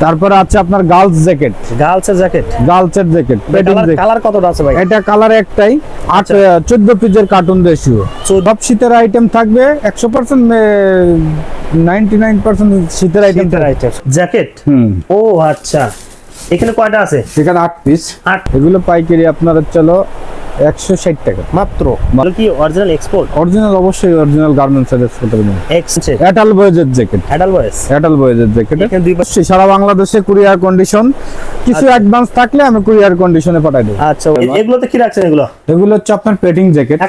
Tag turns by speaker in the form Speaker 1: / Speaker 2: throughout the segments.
Speaker 1: তারপরে আছে আপনার গার্লস জ্যাকেট
Speaker 2: গার্লসের জ্যাকেট
Speaker 1: গার্লসের জ্যাকেট পেটিং জ্যাকেট
Speaker 2: কালার কতটা আছে ভাই?
Speaker 1: এটা কালার একটাই আট চোদ্দ পিসের কার্টুন রেশিও সব শীতের আইটেম থাকবে একশো পার্সেন্ট নাইনটি নাইন পার্সেন্ট শীতের আইটেম
Speaker 2: জ্যাকেট
Speaker 1: হুম।
Speaker 2: ও আচ্ছা। এখানে কয়টা আছে?
Speaker 1: সেখানে আট পিস
Speaker 2: আট।
Speaker 1: এগুলো পাইকারি আপনার হলো একশো ষাট টাকা।
Speaker 2: মাত্র? কি অরিজিনাল এক্সপোর্ট
Speaker 1: অরিজিনাল অবশ্যই অরিজিনাল গার্মেন্টস এর এক্সপোর্টার
Speaker 2: এক্স
Speaker 1: অ্যাটাল বয়েজের জ্যাকেট অ্যাটাল বয়েজের জ্যাকেট
Speaker 2: দুই পাশে
Speaker 1: সারা বাংলাদেশে কুরিয়ার কন্ডিশন কিছু অ্যাডভান্স থাকলে আমি কুরিয়ার কন্ডিশনে পাঠাই দেবো।
Speaker 2: আচ্ছা এগুলোতে কি রাখছেন এগুলো?
Speaker 1: এগুলো হচ্ছে আপনার পেটিং জ্যাকেট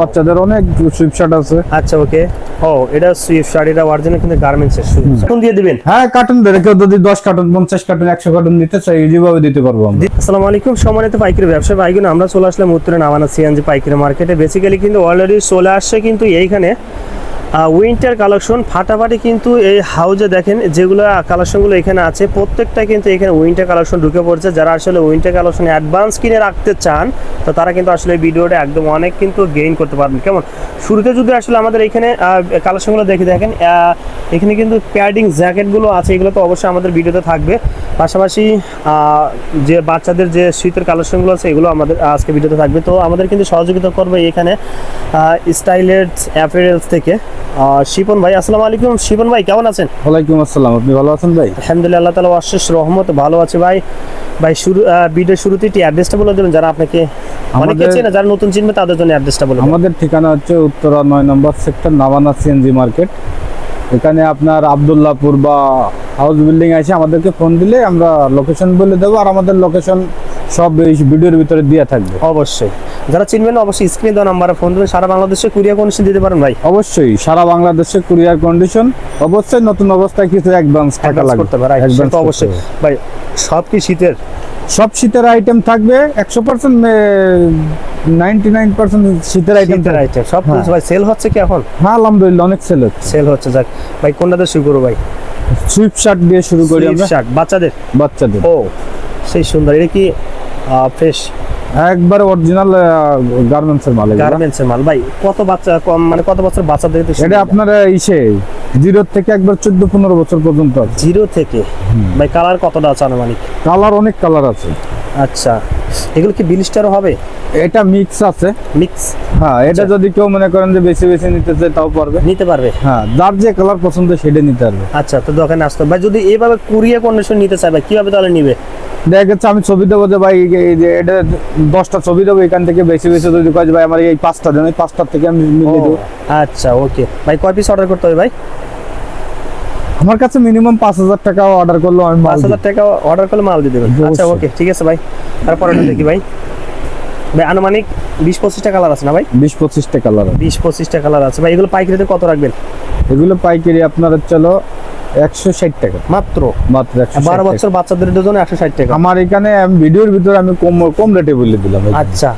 Speaker 1: বাচ্চাদের অনেক সুইপ শার্ট আছে।
Speaker 2: আচ্ছা ওকে। ও এটা শার্ট এটা অরিজিনাল কিন্তু গার্মেন্টস এর দিয়ে দিবেন?
Speaker 1: হ্যাঁ কার্টুন ধরে কেউ যদি দশ কার্টুন পঞ্চাশ কার্টুন একশো কার্টুন নিতে চাই যেভাবে দিতে পারব আমরা।
Speaker 2: আসসালামু আলাইকুম। সম্মানিত পাইকারি ব্যবসা ভাইগুলো আমরা চলে আসলাম উত্তরে নামানা সিএনজি পাইকারি মার্কেটে। বেসিক্যালি কিন্তু অলরেডি চলে আসছে কিন্তু এইখানে উইন্টার কালেকশন ফাটাফাটি কিন্তু এই হাউজে দেখেন যেগুলো কালেকশনগুলো এখানে আছে, প্রত্যেকটা কিন্তু এখানে উইন্টার কালেকশন ঢুকে পড়ছে। যারা আসলে উইন্টার কালেকশন অ্যাডভান্স কিনে রাখতে চান, তো তারা কিন্তু আসলে ভিডিওটা একদম অনেক কিন্তু গেইন করতে পারবেন। কেমন? শুরুতে যদি আসলে আমাদের এখানে কালেকশনগুলো দেখে দেখেন এখানে কিন্তু প্যাডিং জ্যাকেটগুলো আছে, এগুলো তো অবশ্যই আমাদের ভিডিওতে থাকবে। পাশাপাশি যে বাচ্চাদের যে শীতের কালেকশনগুলো আছে, এগুলো আমাদের আজকে ভিডিওতে থাকবে। তো আমাদের কিন্তু সহযোগিতা করবে এখানে স্টাইলের অ্যাপারেলস থেকে। শিপন ভাই আসসালামু আলাইকুম। শিপন ভাই কেমন আছেন?
Speaker 1: ওয়ালাইকুম আসসালাম আপনি ভালো আছেন ভাই?
Speaker 2: আলহামদুলিল্লাহ আল্লাহ তালা অশেষ রহমত ভালো আছে ভাই। ভাই শুরু ভিডিও শুরুতে একটি অ্যাড্রেসটা বলে দেবেন যারা আপনাকে অনেকে
Speaker 1: আমাদের-
Speaker 2: চেনে যারা নতুন চিনবে তাদের জন্য অ্যাড্রেসটা বলে
Speaker 1: আমাদের ঠিকানা হচ্ছে উত্তরা নয় নম্বর সেক্টর নাভানা সিএনজি মার্কেট। এখানে আপনার আবদুল্লাহপুর বা হাউস বিল্ডিং আছে আমাদেরকে ফোন দিলে আমরা লোকেশন বলে দেবো আর আমাদের লোকেশন সব ভিডিওর ভিতরে দেওয়া থাকবে।
Speaker 2: অবশ্যই। যারা চিনবেন অবশ্যই স্ক্রিনে দেওয়া নাম্বারে ফোন দেবেন সারা বাংলাদেশে কুরিয়ার কন্ডিশন দিতে পারেন ভাই।
Speaker 1: অবশ্যই সারা বাংলাদেশে কুরিয়ার কন্ডিশন অবশ্যই নতুন অবস্থায় কিছু অ্যাডভান্স টাকা লাগবে।
Speaker 2: করতে পারে তো অবশ্যই। ভাই সব কি শীতের?
Speaker 1: সব শীতের আইটেম থাকবে একশো পার্সেন্ট নাইনটি নাইন পার্সেন্ট শীতের আইটেম
Speaker 2: আইটেম সব
Speaker 1: হ্যাঁ।
Speaker 2: কিছু ভাই সেল হচ্ছে কি এখন?
Speaker 1: হ্যাঁ আলহামদুলিল্লাহ অনেক সেল হচ্ছে।
Speaker 2: সেল হচ্ছে যাক। ভাই কোনটাতে শুরু করব ভাই?
Speaker 1: সুইপ শার্ট দিয়ে শুরু করি আমরা।
Speaker 2: শার্ট বাচ্চাদের?
Speaker 1: বাচ্চাদের।
Speaker 2: ও সেই সুন্দর। এটা কি ফ্রেশ
Speaker 1: একবার অরিজিনাল গার্মেন্টস এর মাল এগুলো।
Speaker 2: গার্মেন্টস এর মাল। ভাই কত বাচ্চা কম মানে কত বছর বাচ্চা বাচ্চাদের
Speaker 1: এটা আপনার ইসে জিরো থেকে একবার চোদ্দ পনেরো বছর পর্যন্ত
Speaker 2: জিরো থেকে? ভাই কালার কতটা আছে আনুমানিক?
Speaker 1: কালার অনেক কালার আছে।
Speaker 2: আচ্ছা। এগুলো কি বিলিস্টারও হবে?
Speaker 1: এটা মিক্স আছে।
Speaker 2: মিক্স
Speaker 1: হ্যাঁ এটা
Speaker 2: আচ্ছা।
Speaker 1: যদি কেউ মনে করেন যে বেশি বেশি নিতে চায় তাও পারবে।
Speaker 2: নিতে পারবে?
Speaker 1: হ্যাঁ যার যে কালার পছন্দ সেটা নিতে পারবে।
Speaker 2: আচ্ছা তো দোকানে আসতে। ভাই যদি এইভাবে কুরিয়ার কন্ডিশন নিতে চাই ভাই কীভাবে তাহলে নিবে?
Speaker 1: দেখা গেছে আমি ছবি দেবো যে ভাই এই যে এটা দশটা ছবি দেবো এখান থেকে বেশি বেশি যদি যে ভাই আমার এই পাঁচটা দেন এই পাঁচটার থেকে আমি মিলিয়ে দেবো।
Speaker 2: আচ্ছা ওকে। ভাই কয় পিস অর্ডার করতে হবে ভাই?
Speaker 1: আমার কাছে মিনিমাম পাঁচ হাজার টাকা অর্ডার করল আমি
Speaker 2: পাঁচ হাজার টাকা অর্ডার করলে মাল দিয়ে দেবেন আচ্ছা ওকে ঠিক আছে ভাই। তারপরে দেখি ভাই। ভাই আনুমানিক বিশ পঁচিশটা কালার আছে না ভাই?
Speaker 1: বিশ পঁচিশটা কালার
Speaker 2: বিশ পঁচিশটা কালার আছে। ভাই এগুলো পাইকারিতে কত রাখবেন?
Speaker 1: এগুলো পাইকারি আপনার চলো একশো ষাট টাকা।
Speaker 2: মাত্র?
Speaker 1: মাত্র
Speaker 2: বারো বছর বাচ্চাদের জন্য একশো ষাট টাকা।
Speaker 1: আমার এখানে ভিডিওর ভিতরে আমি কম কম রেটে বলে দিলাম।
Speaker 2: আচ্ছা।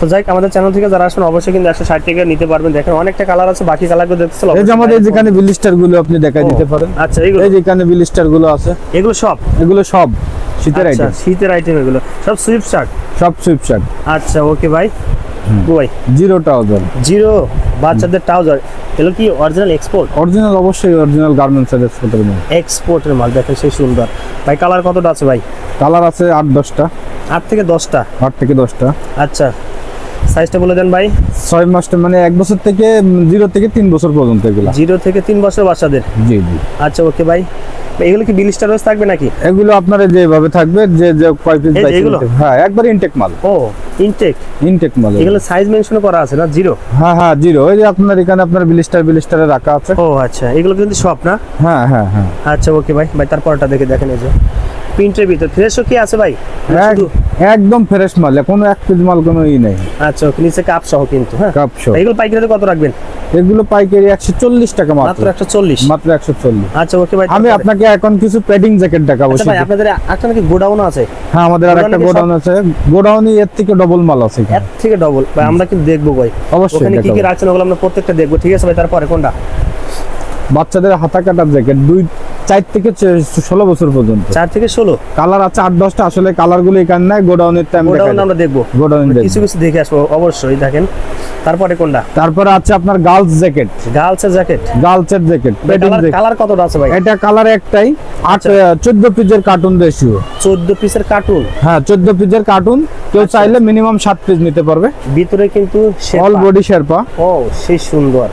Speaker 2: তো যাই আমাদের চ্যানেল থেকে যারা আসবেন অবশ্যই কিন্তু একশো ষাট টাকা নিতে পারবেন। দেখেন অনেকটা কালার আছে বাকি কালারগুলো দেখতে
Speaker 1: এই যে আমাদের যেখানে বিলিস্টারগুলো আপনি দেখা দিতে পারেন।
Speaker 2: আচ্ছা
Speaker 1: এই যে যেখানে বিলিস্টারগুলো আছে।
Speaker 2: এগুলো সব?
Speaker 1: এগুলো সব। শীতের
Speaker 2: আচ্ছা
Speaker 1: আইটেম
Speaker 2: শীতের আইটেম এগুলো। সব সুইফট শার্ট
Speaker 1: সব সুইপ শার্ট
Speaker 2: আচ্ছা ওকে ভাই ভাই
Speaker 1: জিরো ট্রাউজার
Speaker 2: জিরো বাচ্চাদের ট্রাউজার এগুলো কি অরিজিনাল এক্সপোর্ট
Speaker 1: অরিজিনাল অবশ্যই অরিজিনাল গার্মেন্টস এর এক্সপোর্টের মাল।
Speaker 2: এক্সপোর্টের মাল দেখেন সেই সুন্দর। ভাই কালার কতটা আছে ভাই?
Speaker 1: কালার আছে আট দশটা।
Speaker 2: আট থেকে দশটা।
Speaker 1: আট থেকে দশটা।
Speaker 2: আচ্ছা। সাইজটা বলে দেন ভাই।
Speaker 1: ছয় মানে এক বছর থেকে জিরো থেকে তিন বছর পর্যন্ত এগুলা।
Speaker 2: জিরো থেকে তিন বছর বাচ্চাদের?
Speaker 1: জি জি।
Speaker 2: আচ্ছা ওকে ভাই। এগুলো কি বিলিস্টার রোজ থাকবে নাকি?
Speaker 1: এগুলো আপনার যেভাবে থাকবে যে যে কয় পিস
Speaker 2: এগুলো?
Speaker 1: হ্যাঁ একবার ইনটেক মাল।
Speaker 2: ও ইনটেক
Speaker 1: ইনটেক মাল এগুলো।
Speaker 2: সাইজ মেনশন করা আছে না? জিরো
Speaker 1: হ্যাঁ হ্যাঁ জিরো ওই যে আপনার এখানে আপনার বিলিস্টার বিলিস্টারে রাখা আছে।
Speaker 2: ও আচ্ছা। এগুলো কিন্তু সব না?
Speaker 1: হ্যাঁ হ্যাঁ হ্যাঁ।
Speaker 2: আচ্ছা ওকে ভাই। ভাই তারপরটা দেখে দেখেন এই যে। প্রিন্টের ভিতর। ফ্রেশও কি আছে ভাই?
Speaker 1: একদম ফ্রেশ মাল। কোনো এক পিস মাল কোনো ই নেই।
Speaker 2: আচ্ছা নিচে কাপ সহ কিন্তু হ্যাঁ?
Speaker 1: কাপ শো
Speaker 2: এগুলো পাইকারিতে কত রাখবেন?
Speaker 1: এগুলো পাইকারি একশো চল্লিশ টাকা
Speaker 2: মাত্র।
Speaker 1: মাত্র
Speaker 2: একশো চল্লিশ?
Speaker 1: মাত্র একশো চল্লিশ।
Speaker 2: আচ্ছা ওকে ভাই
Speaker 1: আমি আপনাকে এখন কিছু প্যাডিং জ্যাকেট দেখাবো
Speaker 2: আচ্ছা ভাই আপনাদের একটা নাকি গোডাউন আছে?
Speaker 1: হ্যাঁ আমাদের
Speaker 2: গোডাউনে
Speaker 1: গোডাউন আছে। গোডাউনই এর থেকে ডবল মাল আছে।
Speaker 2: এর থেকে ডবল ভাই আমরা কিন্তু দেখব ভাই।
Speaker 1: অবশ্যই
Speaker 2: ওখানে কি কি রাখছেন ওগুলো আমরা প্রত্যেকটা দেখব। ঠিক আছে ভাই তারপরে কোনটা?
Speaker 1: বাচ্চাদের হাতা কাটার জ্যাকেট দুই চার থেকে ষোলো বছর পর্যন্ত।
Speaker 2: চার থেকে ষোলো?
Speaker 1: কালার আছে আট দশটা আসলে কালারগুলো এখানে নাই গোডাউনের টাইম
Speaker 2: গোডাউন আমরা দেখব।
Speaker 1: গোডাউন
Speaker 2: কিছু কিছু দেখে আসব অবশ্যই দেখেন। তারপরে কোনটা?
Speaker 1: তারপরে আছে আপনার গার্লস জ্যাকেট
Speaker 2: জ্যাকেট
Speaker 1: গার্লসের জ্যাকেট পেটিং জ্যাকেট
Speaker 2: কালার কতটা আছে ভাই?
Speaker 1: এটা কালার একটাই। আট
Speaker 2: আচ্ছা।
Speaker 1: চোদ্দ পিসের কার্টুন রেশিও
Speaker 2: চোদ্দ পিসের কার্টুন
Speaker 1: হ্যাঁ চোদ্দ পিসের কার্টুন কেউ
Speaker 2: আচ্ছা।
Speaker 1: চাইলে মিনিমাম সাত পিস নিতে পারবে।
Speaker 2: ভিতরে কিন্তু
Speaker 1: অল। বডি শেরপা।
Speaker 2: ও সেই সুন্দর।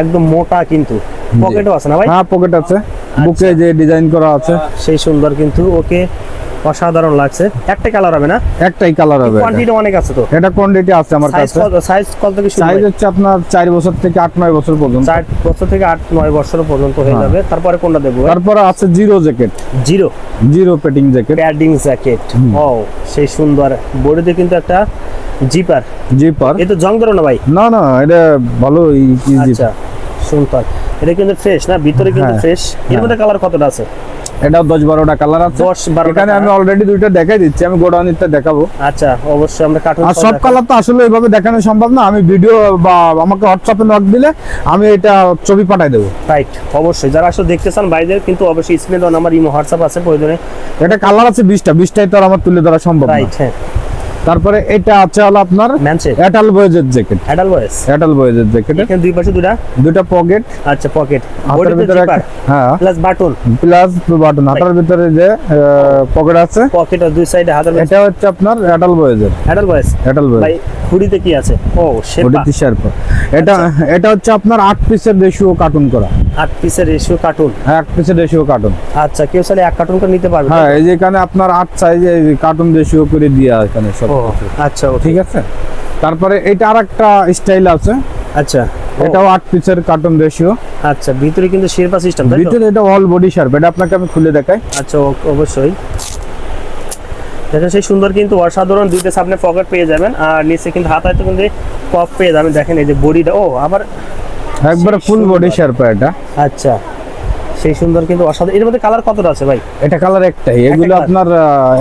Speaker 2: একদম মোটা কিন্তু। পকেটও আছে না ভাই?
Speaker 1: হ্যাঁ পকেট আছে।
Speaker 2: আচ্ছা।
Speaker 1: বুকে যে ডিজাইন করা আছে।
Speaker 2: সেই সুন্দর কিন্তু ওকে অসাধারণ লাগছে। একটা কালার হবে না?
Speaker 1: একটাই কালার হবে।
Speaker 2: কোয়ান্টিটি অনেক আছে তো?
Speaker 1: এটা কোয়ান্টিটি আছে আমার কাছে।
Speaker 2: সাইজ কত থেকে শুরু
Speaker 1: সাইজ হচ্ছে আপনার চার বছর থেকে আট নয় বছর পর্যন্ত।
Speaker 2: চার বছর থেকে আট নয় বছর পর্যন্ত হয়ে
Speaker 1: হ্যাঁ।
Speaker 2: যাবে। তারপরে কোনটা দেবো
Speaker 1: তারপরে আছে zero jacket
Speaker 2: zero
Speaker 1: zero padding jacket
Speaker 2: padding jacket ও সেই সুন্দর। বডিতে কিন্তু একটা জিপার?
Speaker 1: জিপার?
Speaker 2: এ তো জং ধরো না ভাই।
Speaker 1: না না এটা ভালো
Speaker 2: আচ্ছা সুন্দর। এটা কিন্তু ফ্রেশ না? ভিতরে কিন্তু
Speaker 1: হ্যাঁ,
Speaker 2: ফ্রেশ এর
Speaker 1: হ্যাঁ।
Speaker 2: মধ্যে কালার কতটা আছে?
Speaker 1: এটা দশ বারোটা কালার আছে।
Speaker 2: দশ বারোটা
Speaker 1: এখানে আমি অলরেডি দুইটা দেখাই দিচ্ছি আমি গোডাউনিতে দেখাবো।
Speaker 2: আচ্ছা অবশ্যই আমরা কার্টুন
Speaker 1: আর সব কালার তো আসলে এইভাবে দেখানো সম্ভব না। আমি ভিডিও বা আমাকে হোয়াটসঅ্যাপে নক দিলে আমি এটা ছবি পাঠাই দেবো।
Speaker 2: রাইট অবশ্যই। যারা আসলে দেখতে চান বাইরের কিন্তু অবশ্যই স্ক্রিনে দেওয়া নাম্বার ইমো হোয়াটসঅ্যাপ আছে প্রয়োজনে।
Speaker 1: এটা কালার আছে বিশটা। বিশটাই তো আর আমার তুলে ধরা সম্ভব না।
Speaker 2: রাইট হ্যাঁ।
Speaker 1: তারপরে এটা আছে হলো আপনার এটাল বয়েজের জ্যাকেট
Speaker 2: অ্যাডাল বয়েস
Speaker 1: এটাল বয়েজের জ্যাকেট
Speaker 2: এখানে দুই পাশে দুটা?
Speaker 1: দুটা পকেট
Speaker 2: আচ্ছা পকেট
Speaker 1: হাতের ভিতরে হ্যাঁ।
Speaker 2: প্লাস বাটন
Speaker 1: প্লাস বাটন হাতার ভিতরে যে পকেট আছে
Speaker 2: পকেট আর দুই সাইডে হাতের
Speaker 1: এটা হচ্ছে আপনার এটাল বয়েজের
Speaker 2: অ্যাডাল বয়েস
Speaker 1: এটাল বয়েজ
Speaker 2: ভাই হুডিতে কি আছে? ও শেপা
Speaker 1: ওটি শার্প এটা এটা হচ্ছে আপনার আট পিসের রেশিও কার্টুন করা।
Speaker 2: আট পিসের রেশিও কার্টুন?
Speaker 1: এক পিসের রেশিও কার্টুন।
Speaker 2: আচ্ছা কেউ চাইলে এক কার্টুন করে নিতে পারবে
Speaker 1: হ্যাঁ এই যে এখানে আপনার আট সাইজে কার্টুন রেশিও করে দিয়া এখানে সব
Speaker 2: আচ্ছা
Speaker 1: ঠিক আছে? তারপরে এটা আর একটা স্টাইল আছে।
Speaker 2: আচ্ছা।
Speaker 1: এটাও আট পিসের কার্টুন রেশিও।
Speaker 2: আচ্ছা ভিতরে কিন্তু শেরপা সিস্টেম তাই
Speaker 1: ভিতরে এটা অল বডি শার্প এটা আপনাকে আমি খুলে দেখাই।
Speaker 2: আচ্ছা অবশ্যই। দেখেন সেই সুন্দর কিন্তু অসাধারণ দুইটা সামনে পকেট পেয়ে যাবেন আর নিচে কিন্তু হাতায় তো কিন্তু কপ পেয়ে যাবেন দেখেন এই যে বডিটা ও আবার
Speaker 1: একবারে ফুল বডি। শার্প এটা।
Speaker 2: আচ্ছা সেই সুন্দর কিন্তু অসাধারণ। এর মধ্যে কালার কতটা আছে ভাই?
Speaker 1: এটা কালার একটাই। এগুলো আপনার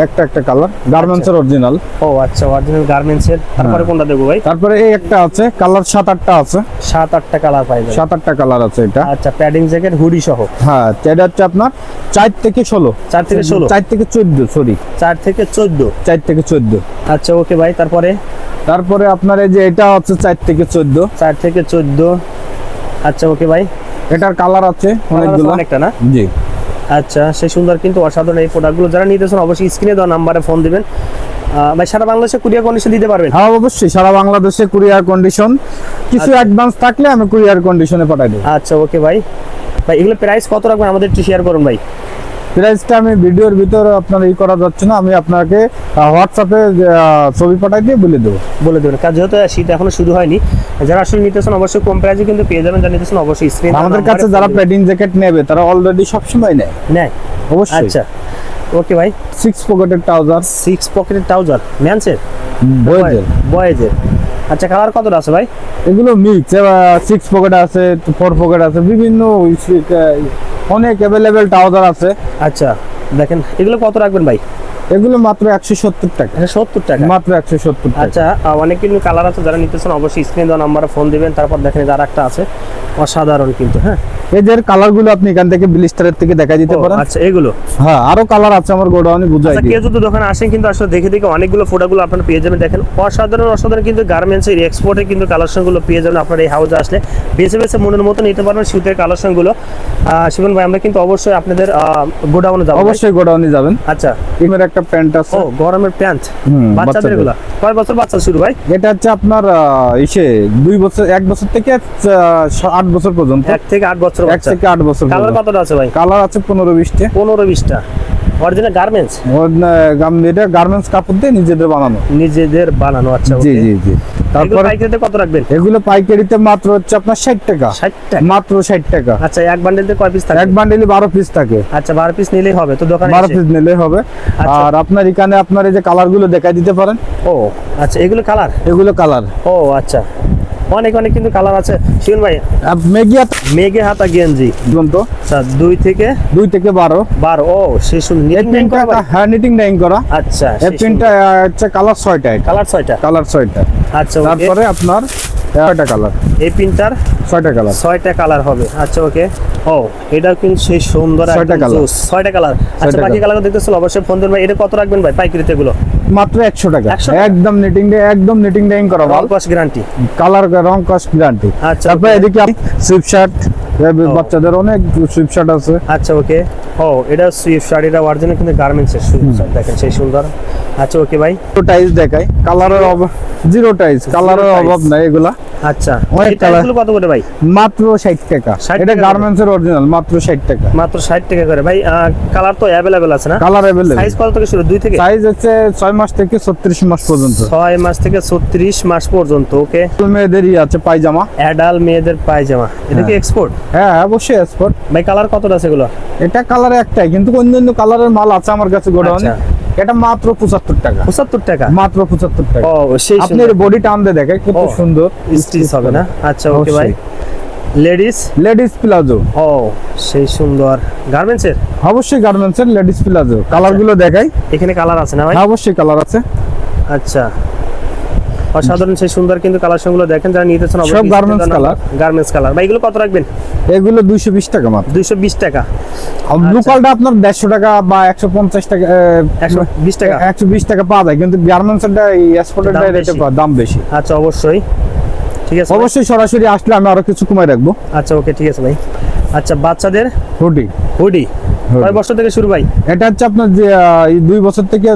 Speaker 1: একটা একটা কালার গার্মেন্টসের অরিজিনাল
Speaker 2: ও আচ্ছা অরিজিনাল গার্মেন্টসের তারপরে
Speaker 1: হ্যাঁ।
Speaker 2: কোনটা দেবো ভাই?
Speaker 1: তারপরে এই একটা আছে কালার সাত আটটা আছে।
Speaker 2: সাত আটটা কালার পাই যাবেন
Speaker 1: সাত আটটা কালার আছে এটা।
Speaker 2: আচ্ছা প্যাডিং জ্যাকেট হুডি সহ।
Speaker 1: হ্যাঁ এটা হচ্ছে আপনার চার থেকে ষোলো।
Speaker 2: চার থেকে ষোলো?
Speaker 1: চার থেকে চোদ্দ সরি
Speaker 2: চার থেকে চোদ্দ?
Speaker 1: চার থেকে চোদ্দ।
Speaker 2: আচ্ছা ওকে ভাই তারপরে?
Speaker 1: তারপরে আপনার এই যে এটা হচ্ছে চার থেকে চোদ্দ।
Speaker 2: চার থেকে চোদ্দ। আচ্ছা ওকে ভাই
Speaker 1: এটার কালার আছে অনেকগুলো।
Speaker 2: অনেকটা না?
Speaker 1: জি।
Speaker 2: আচ্ছা সেই সুন্দর কিন্তু অসাধারণ এই প্রোডাক্টগুলো যারা নিতেছেন অবশ্যই স্ক্রিনে দেওয়া নাম্বারে ফোন দিবেন। ভাই সারা বাংলাদেশে কুরিয়ার কন্ডিশন দিতে পারবেন?
Speaker 1: হ্যাঁ অবশ্যই সারা বাংলাদেশে কুরিয়ার কন্ডিশন কিছু অ্যাডভান্স থাকলে আমি কুরিয়ার কন্ডিশনে পাঠাই দেব।
Speaker 2: আচ্ছা ওকে ভাই ভাই এগুলো প্রাইস কত রাখবেন? আমাদের একটু শেয়ার করুন ভাই।
Speaker 1: প্রাইসটা আমি ভিডিওর ভিতর আপনার ই করা যাচ্ছে না আমি আপনাকে হোয়াটসঅ্যাপে ছবি পাঠাই দিয়ে বলে দেবো।
Speaker 2: বলে দেবেন। কাজ যেহেতু শীত এখনও শুরু হয়নি। যারা আসলে নিতেছেন অবশ্যই কম প্রাইসে কিন্তু পেয়ে যাবেন। যারা নিতেছেন অবশ্যই স্ক্রিন
Speaker 1: আমাদের কাছে যারা প্যাডিং জ্যাকেট নেবে তারা অলরেডি সবসময় নেয়।
Speaker 2: নেয়?
Speaker 1: অবশ্যই।
Speaker 2: আচ্ছা। ওকে ভাই।
Speaker 1: সিক্স পকেটের ট্রাউজার
Speaker 2: সিক্স পকেটের ট্রাউজার ম্যানসের
Speaker 1: বয়েজের
Speaker 2: বয়েজের আচ্ছা কালার কতটা আছে ভাই?
Speaker 1: এগুলো মিক্স সিক্স পকেট আছে ফোর পকেট আছে বিভিন্ন অনেক অ্যাভেলেবেল ট্রাউজার আছে।
Speaker 2: আচ্ছা দেখেন এগুলো কত রাখবেন ভাই?
Speaker 1: এগুলো মাত্র একশো সত্তর টাকা।
Speaker 2: হ্যাঁ সত্তর টাকা?
Speaker 1: মাত্র একশো সত্তর
Speaker 2: আচ্ছা অনেক কিন্তু কালার আছে যারা নিতেছেন অবশ্যই স্ক্রিন দেওয়া নাম্বারে ফোন দিবেন তারপর দেখেন যারা একটা আছে। অসাধারণ কিন্তু হ্যাঁ?
Speaker 1: এদের কালারগুলো আপনি এখান থেকে ব্লিস্টারের থেকে দেখা দিতে পারেন।
Speaker 2: আচ্ছা এগুলো?
Speaker 1: হ্যাঁ আরও কালার আছে আমার গোডাউনে বুঝাই
Speaker 2: আচ্ছা
Speaker 1: দিই।
Speaker 2: কেউ যদি দোকানে আসেন কিন্তু আসলে দেখে দেখে অনেকগুলো ফটোগুলো আপনারা পেয়ে যাবেন। দেখেন অসাধারণ অসাধারণ কিন্তু গার্মেন্টসের এক্সপোর্টে কিন্তু কালেকশনগুলো পেয়ে যাবেন আপনার এই হাউসে আসলে। বেছে বেছে মনের মতো নিতে পারবেন শীতের কালেকশনগুলো শিবন ভাই আমরা কিন্তু অবশ্যই আপনাদের গোডাউনে যাব।
Speaker 1: অবশ্যই গোডাউনে যাবেন।
Speaker 2: আচ্ছা।
Speaker 1: এর একটা প্যান্ট আছে।
Speaker 2: ও গরমের প্যান্ট। বাচ্চাদের। এগুলো কয় বছর বাচ্চা শুরু ভাই?
Speaker 1: এটা হচ্ছে আপনার ইসে দুই বছর এক বছর থেকে আট বছর পর্যন্ত।
Speaker 2: এক থেকে আট বছর
Speaker 1: এক থেকে আট বছর
Speaker 2: কালার কতটা আছে ভাই?
Speaker 1: কালার আছে পনেরো বিশটে।
Speaker 2: পনেরো বিশটা। অরিজিনাল গার্মেন্টস
Speaker 1: এটা গার্মেন্টস কাপড় দিয়ে নিজেদের বানানো।
Speaker 2: নিজেদের বানানো আচ্ছা
Speaker 1: জি জি জি। তারপরে
Speaker 2: পাইকারিতে কত রাখবেন?
Speaker 1: এগুলো পাইকারিতে মাত্র হচ্ছে আপনার ষাট টাকা।
Speaker 2: ষাট টাকা?
Speaker 1: মাত্র ষাট টাকা।
Speaker 2: আচ্ছা এক বান্ডেলতে কয় পিস থাকে?
Speaker 1: এক বান্ডেলে বারো পিস থাকে।
Speaker 2: আচ্ছা বারো পিস নিলেই হবে তো দোকানে
Speaker 1: বারো
Speaker 2: এসে।
Speaker 1: পিস নিলে হবে।
Speaker 2: আচ্ছা।
Speaker 1: আর আপনার এখানে আপনার এই যে কালারগুলো দেখা দিতে পারেন।
Speaker 2: ও আচ্ছা এগুলো কালার
Speaker 1: এগুলো কালার
Speaker 2: ও আচ্ছা। অনেক অনেক কিন্তু কালার আছে। শিবন ভাই?
Speaker 1: মেগিয়া
Speaker 2: মেঘে হাতা গেঞ্জি।
Speaker 1: পর্যন্ত
Speaker 2: আচ্ছা দুই থেকে?
Speaker 1: দুই থেকে বারো।
Speaker 2: বারো ও
Speaker 1: প্রিন্টটা হ্যাঁ নিটিং ডাইং করা।
Speaker 2: আচ্ছা
Speaker 1: এই প্রিন্টটা হচ্ছে কালার ছয়টা
Speaker 2: কালার ছয়টা?
Speaker 1: কালার ছয়টা।
Speaker 2: আচ্ছা
Speaker 1: তারপরে আপনার ছয়টা কালার
Speaker 2: এই প্রিন্টার
Speaker 1: ছয়টা কালার
Speaker 2: ছয়টা কালার হবে। আচ্ছা ওকে। ও এটা কিন্তু সেই সুন্দর
Speaker 1: ছয়টা।
Speaker 2: জোস। ছয়টা কালার আচ্ছা বাকি। কালার দেখতেছিল অবশ্যই ফোন দেবেন ভাই এটা কত রাখবেন ভাই? পাইকারিতে এগুলো?
Speaker 1: মাত্র একশো টাকা।
Speaker 2: 100 টাকা?
Speaker 1: একদম নিটিং একদম নিটিং ডাইং করা
Speaker 2: রং
Speaker 1: মাল।
Speaker 2: কস গ্যারান্টি
Speaker 1: কালার রং কস্ট গ্যারান্টি
Speaker 2: আচ্ছা,
Speaker 1: তারপরে এদিকে সুইপ শার্ট বাচ্চাদের অনেক সুইপ শার্ট আছে।
Speaker 2: আচ্ছা ওকে ও এটা শার্ট এটা অরিজিনাল কিন্তু গার্মেন্টস এর শার্ট দেখেন সেই সুন্দর। আচ্ছা ওকে ভাই
Speaker 1: টাইস দেখায় কালারের অভাব জিরো কালারের অভাব নাই এগুলা।
Speaker 2: আচ্ছা
Speaker 1: অনেক colour।
Speaker 2: কত করে ভাই
Speaker 1: মাত্র ষাট টাকা। এটা গার্মেন্টস এর অরিজিনাল মাত্র ষাট টাকা।
Speaker 2: মাত্র ষাট টাকা করে ভাই কালার তো অ্যাভেলেবেল আছে না?
Speaker 1: কালার
Speaker 2: সাইজ কত থেকে শুরু? দুই থেকে?
Speaker 1: সাইজ হচ্ছে ছয় মাস থেকে ছত্রিশ মাস পর্যন্ত।
Speaker 2: ছয় মাস থেকে ছত্রিশ মাস পর্যন্ত ওকে?
Speaker 1: মেয়েদেরই আছে পায়জামা।
Speaker 2: অ্যাডাল মেয়েদের পায়জামা। এটা কি
Speaker 1: হ্যাঁ।
Speaker 2: এক্সপোর্ট
Speaker 1: হ্যাঁ অবশ্যই এক্সপোর্ট
Speaker 2: ভাই কালার কতটা আছে এগুলো?
Speaker 1: এটা কালার একটাই কিন্তু অন্য অন্যান্য কালারের মাল আছে আমার কাছে গোডাউনে
Speaker 2: আচ্ছা।
Speaker 1: এটা মাত্র পঁচাত্তর টাকা।
Speaker 2: পঁচাত্তর টাকা?
Speaker 1: মাত্র পঁচাত্তর টাকা।
Speaker 2: ও সেই
Speaker 1: আপনি বডি টান দিয়ে দেখেন কত সুন্দর।
Speaker 2: স্টিচ হবে না? আচ্ছা ওকে ভাই। লেডিস
Speaker 1: লেডিস প্লাজো
Speaker 2: ও সেই সুন্দর। গার্মেন্টস এর
Speaker 1: অবশ্যই গার্মেন্টস এর লেডিস প্লাজো কালারগুলো দেখাই।
Speaker 2: এখানে কালার আছে না ভাই?
Speaker 1: হ্যাঁ, অবশ্যই কালার আছে।
Speaker 2: আচ্ছা। অসাধারণ সেই সুন্দর কিন্তু কালারগুলো দেখেন যারা নিতেছেন
Speaker 1: সব garments colour।
Speaker 2: গার্মেন্টস কালার ভাই এগুলো কত রাখবেন?
Speaker 1: এগুলো দুইশো বিশ টাকা মাত্র।
Speaker 2: দুইশো বিশ টাকা।
Speaker 1: লোকালটা আপনার দেড়শো টাকা বা একশো পঞ্চাশ টাকা
Speaker 2: একশো বিশ টাকা।
Speaker 1: একশো বিশ টাকা পাওয়া যায়। কিন্তু গার্মেন্টস এর এক্সপোর্টের
Speaker 2: দাম
Speaker 1: রেটে দাম বেশি।
Speaker 2: আচ্ছা অবশ্যই। ঠিক আছে
Speaker 1: অবশ্যই সরাসরি আসলে আমি আরও কিছু কমায় রাখব।
Speaker 2: আচ্ছা ওকে ঠিক আছে ভাই। আচ্ছা বাচ্চাদের?
Speaker 1: হুডি
Speaker 2: হুডি কয় বছর থেকে শুরু ভাই?
Speaker 1: এটা হচ্ছে আপনার যে দুই বছর থেকে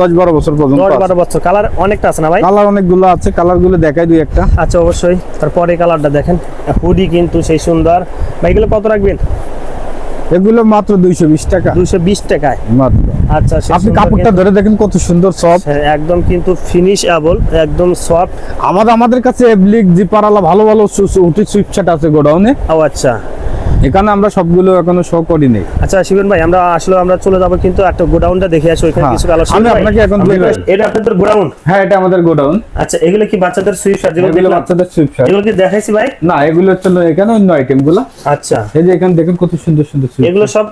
Speaker 1: দশ বারো বছর পর্যন্ত
Speaker 2: দশ বারো বছর। কালার অনেকটা আছে না ভাই?
Speaker 1: কালার অনেকগুলো আছে কালারগুলো দেখাই দুই একটা।
Speaker 2: আচ্ছা অবশ্যই। তারপরে কালারটা দেখেন। হুডি কিন্তু সেই সুন্দর। ভাই এগুলো কত রাখবেন?
Speaker 1: এগুলো মাত্র দুইশো বিশ টাকা।
Speaker 2: দুশো বিশ টাকায়।
Speaker 1: মাত্র।
Speaker 2: আচ্ছা
Speaker 1: আপনি কাপড়টা ধরে দেখেন কত সুন্দর সব
Speaker 2: হ্যাঁ, একদম কিন্তু ফিনিশ এবল একদম সফট
Speaker 1: আমাদের আমাদের কাছে এবলিক জিপারালা ভালো ভালো উঠি সুইপশাট আছে গোডাউনে
Speaker 2: ও আচ্ছা।
Speaker 1: এখানে আমরা সবগুলো এখনও শো করি নেই
Speaker 2: আচ্ছা শিবেন ভাই আমরা আসলে আমরা চলে যাব কিন্তু একটা গোডাউনটা দেখে আসি ওইখানে
Speaker 1: হ্যাঁ,
Speaker 2: কিছু কালার
Speaker 1: আমি আপনাকে এখন
Speaker 2: এটা আপনাদের গোডাউন?
Speaker 1: হ্যাঁ এটা আমাদের গোডাউন।
Speaker 2: আচ্ছা এগুলো কি বাচ্চাদের সুইফট যেগুলো
Speaker 1: এগুলো
Speaker 2: দেখলাম?
Speaker 1: বাচ্চাদের সুইপশাট
Speaker 2: এগুলো কি দেখাইছি ভাই?
Speaker 1: না এগুলো হচ্ছে এখানে অন্য আইটেমগুলো।
Speaker 2: আচ্ছা।
Speaker 1: এই যে এখানে দেখেন কত সুন্দর সুন্দর।
Speaker 2: এগুলো সব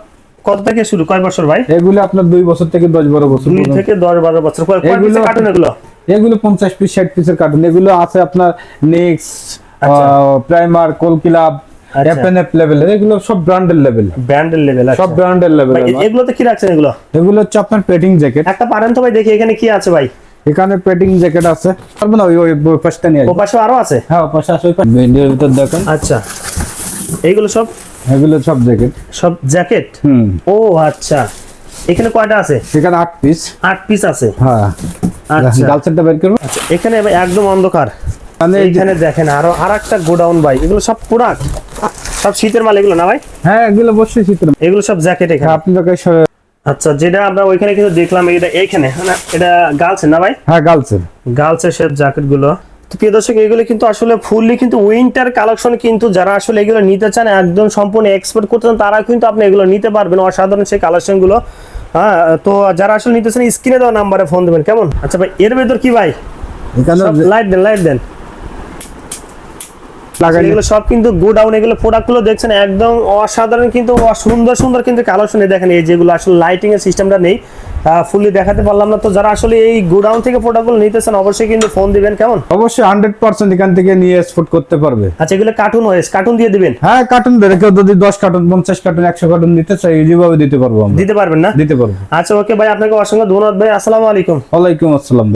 Speaker 2: কত থেকে শুরু? কয় বছর ভাই?
Speaker 1: এগুলো আপনার দুই বছর থেকে দশ বারো বছর
Speaker 2: দুই থেকে দশ বারো বছর। কয়
Speaker 1: এগুলো-
Speaker 2: কার্টুন এগুলো?
Speaker 1: এগুলো পঞ্চাশ পিস ষাট পিসের কার্টুন এগুলো আছে আপনার
Speaker 2: নেক্সট।
Speaker 1: প্রাইমার কোলকিলাব
Speaker 2: আচ্ছা।
Speaker 1: এফএনএফ লেভেলের এগুলো সব ব্র্যান্ডের লেভেল
Speaker 2: ব্র্যান্ডের লেভেল
Speaker 1: সব ব্র্যান্ডের লেভেল
Speaker 2: এগুলোতে কি রাখছেন এগুলো?
Speaker 1: এগুলো হচ্ছে আপনার পেটিং জ্যাকেট
Speaker 2: একটা পারেন তো ভাই দেখি এখানে কি আছে ভাই।
Speaker 1: এখানে পেটিং জ্যাকেট আছে। পারব না ওই পাশটা নিয়ে
Speaker 2: পাশে আরও আছে?
Speaker 1: হ্যাঁ পাশে। পাশে। ভিতর দেখেন।
Speaker 2: আচ্ছা। এইগুলো সব?
Speaker 1: এগুলো সব জ্যাকেট
Speaker 2: সব জ্যাকেট
Speaker 1: হুম।
Speaker 2: ও আচ্ছা। এখানে কয়টা আছে?
Speaker 1: এখানে আট পিস
Speaker 2: আট পিস আছে।
Speaker 1: হ্যাঁ।
Speaker 2: আচ্ছা।
Speaker 1: গার্লসেরটা বের করব।
Speaker 2: আচ্ছা এখানে একদম অন্ধকার।
Speaker 1: মানে
Speaker 2: এইখানে দেখেন আরও আর একটা গোডাউন ভাই এগুলো সব প্রোডাক্ট সব শীতের মাল এগুলো না ভাই?
Speaker 1: হ্যাঁ এগুলো অবশ্যই শীতের
Speaker 2: এগুলো সব জ্যাকেট এখানে।
Speaker 1: হ্যাঁ আপনি যখন
Speaker 2: আচ্ছা যেটা আমরা ওইখানে কিন্তু দেখলাম এটা এইখানে না? এটা গার্লস না ভাই?
Speaker 1: হ্যাঁ গার্লসের
Speaker 2: গার্লসের সব জ্যাকেটগুলো তো প্রিয় দর্শক এগুলো কিন্তু আসলে ফুললি কিন্তু উইন্টার কালেকশন কিন্তু যারা আসলে এগুলো নিতে চান একদম সম্পূর্ণ এক্সপোর্ট করতে চান তারা কিন্তু আপনি এগুলো নিতে পারবেন অসাধারণ সেই কালেকশনগুলো হ্যাঁ তো যারা আসলে নিতে চান স্ক্রিনে দেওয়া নাম্বারে ফোন দেবেন কেমন? আচ্ছা ভাই এর ভেতর কি ভাই?
Speaker 1: এখানে
Speaker 2: লাইট দেন লাইট দেন। এগুলো সব কিন্তু গোডাউন এগুলো প্রোডাক্টগুলো দেখছেন একদম অসাধারণ কিন্তু সুন্দর সুন্দর কিন্তু কালেকশন। দেখেন এই যেগুলো আসলে লাইটিং এর সিস্টেমটা নেই ফুললি দেখাতে পারলাম না। তো যারা আসলে এই গোডাউন থেকে প্রোডাক্টগুলো নিতেছেন অবশ্যই কিন্তু ফোন দিবেন। কেমন?
Speaker 1: অবশ্যই হান্ড্রেড পার্সেন্ট এখান থেকে নিয়ে এক্সপোর্ট করতে পারবে।
Speaker 2: আচ্ছা এগুলো কার্টুন ওয়েস কার্টুন দিয়ে দিবেন?
Speaker 1: হ্যাঁ কার্টুন ধরে কেউ যদি দশ কার্টুন পঞ্চাশ কার্টুন একশো কার্টুন নিতে চাই ইজিভাবে দিতে পারব
Speaker 2: দিতে পারবেন না?
Speaker 1: দিতে পারব।
Speaker 2: আচ্ছা ওকে ভাই আপনাকে অসংখ্য ধন্যবাদ ভাই। আসসালামু আলাইকুম।
Speaker 1: ওয়ালাইকুম আসসালাম।